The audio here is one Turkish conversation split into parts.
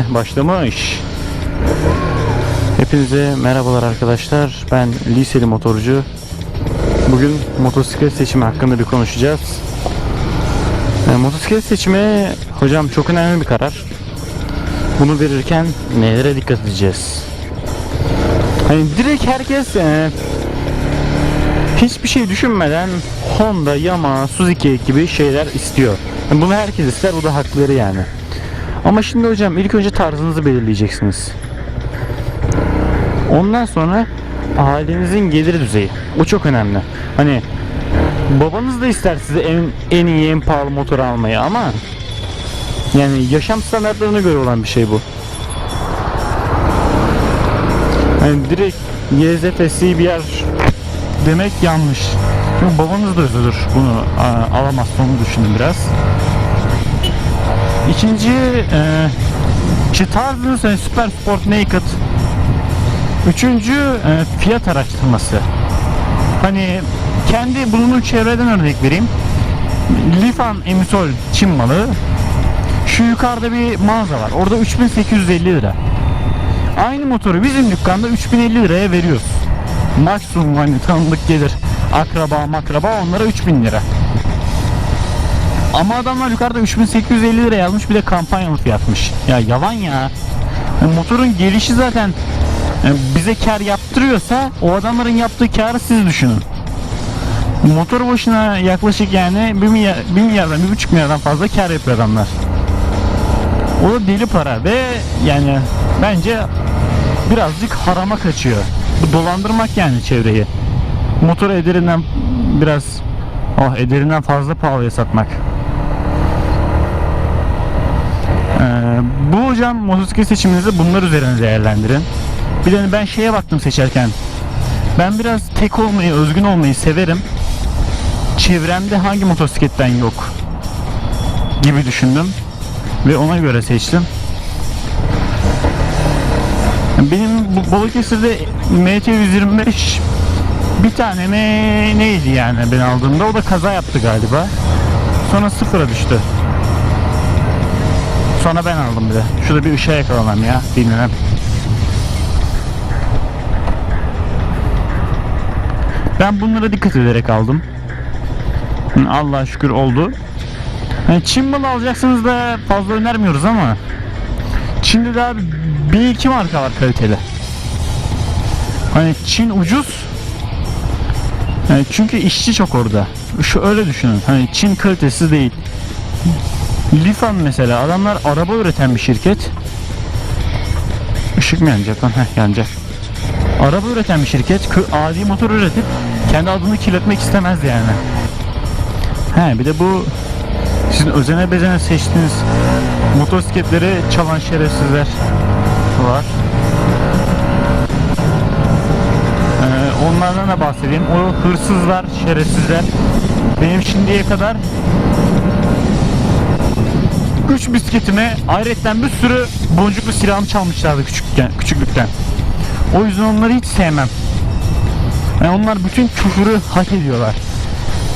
Heh başlamış. Hepinize merhabalar arkadaşlar. Ben liseli motorcu. Bugün motosiklet seçimi hakkında bir konuşacağız. E, motosiklet seçimi hocam çok önemli bir karar. Bunu verirken nelere dikkat edeceğiz? Hani direkt herkes e, hiçbir şey düşünmeden Honda, Yamaha, Suzuki gibi şeyler istiyor. Bunu herkes ister, o da hakları yani. Ama şimdi hocam ilk önce tarzınızı belirleyeceksiniz. Ondan sonra ailenizin gelir düzeyi. O çok önemli. Hani babanız da ister size en, en iyi, en pahalı motoru almayı ama yani yaşam standartlarına göre olan bir şey bu. Yani direkt YZF CBR demek yanlış. Çünkü babanız da üzülür bunu alamazsa onu düşünün biraz. İkinci e, hani Super Sport Naked. Üçüncü e, fiyat araştırması. Hani kendi bulunduğum çevreden örnek vereyim. Lifan Emisol Çin malı. Şu yukarıda bir mağaza var. Orada 3850 lira. Aynı motoru bizim dükkanda 3050 liraya veriyoruz. Maksimum hani tanıdık gelir. Akraba makraba onlara 3000 lira. Ama adamlar yukarıda 3850 lira yazmış bir de kampanyalı fiyatmış. Ya yalan ya. Yani motorun gelişi zaten yani bize kar yaptırıyorsa o adamların yaptığı karı siz düşünün. Motor başına yaklaşık yani 1 milyar, 1 milyardan 1,5 milyardan fazla kar yapıyor adamlar. O da deli para ve yani bence birazcık harama kaçıyor. Bu dolandırmak yani çevreyi. Motoru ederinden biraz oh ederinden fazla pahalıya satmak. Ee, bu hocam motosiklet seçiminizi bunlar üzerine değerlendirin. Bir de hani ben şeye baktım seçerken. Ben biraz tek olmayı, özgün olmayı severim. Çevremde hangi motosikletten yok gibi düşündüm ve ona göre seçtim. Benim bu Balıkesir'de MT-125 bir tane mi neydi yani ben aldığımda o da kaza yaptı galiba. Sonra sıfıra düştü. Sonra ben aldım bir de. Şurada bir ışığa yakalamam ya. Bilmem. Ben bunlara dikkat ederek aldım. Hı, Allah'a şükür oldu. Yani Çin malı alacaksınız da fazla önermiyoruz ama Çin'de de abi bir iki marka var kaliteli. Hani Çin ucuz. Yani çünkü işçi çok orada. Şu öyle düşünün. Hani Çin kalitesiz değil. Lifan mesela adamlar araba üreten bir şirket. Işık mı yanacak lan? Heh yanacak. Araba üreten bir şirket adi motor üretip kendi adını kirletmek istemez yani. He bir de bu sizin özene bezene seçtiğiniz motosikletleri çalan şerefsizler var. Ee, onlardan da bahsedeyim. O hırsızlar, şerefsizler. Benim şimdiye kadar 3 bisikletime ayrıca bir sürü boncuklu silahımı çalmışlardı küçükken, küçüklükten. O yüzden onları hiç sevmem. Yani onlar bütün küfürü hak ediyorlar.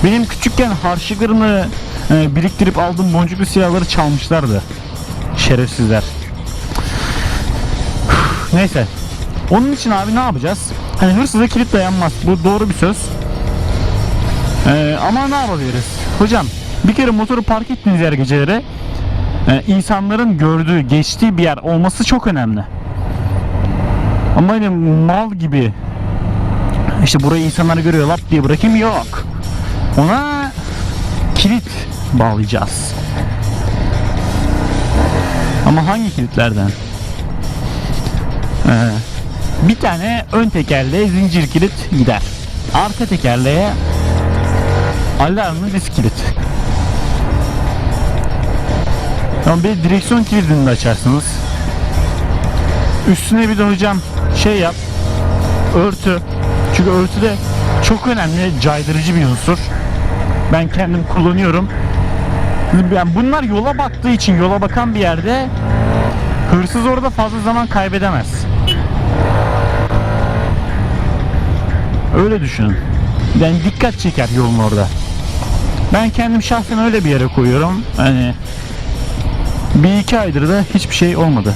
Benim küçükken harçlıklarımı e, biriktirip aldığım boncuklu silahları çalmışlardı. Şerefsizler. Neyse. Onun için abi ne yapacağız? Hani hırsıza kilit dayanmaz. Bu doğru bir söz. Ee, ama ne yapabiliriz? Hocam bir kere motoru park ettiğiniz yer geceleri e, insanların gördüğü, geçtiği bir yer olması çok önemli. Ama hani mal gibi işte burayı insanlar görüyor lap diye bırakayım yok. Ona kilit bağlayacağız. Ama hangi kilitlerden? Ee, bir tane ön tekerleğe zincir kilit gider. Arka tekerleğe alarmlı disk kilit. Ama bir direksiyon kilidini de açarsınız. Üstüne bir de hocam şey yap. Örtü. Çünkü örtü de çok önemli caydırıcı bir unsur. Ben kendim kullanıyorum. Yani bunlar yola baktığı için yola bakan bir yerde hırsız orada fazla zaman kaybedemez. Öyle düşünün. Yani dikkat çeker yolun orada. Ben kendim şahsen öyle bir yere koyuyorum. Hani bir iki aydır da hiçbir şey olmadı.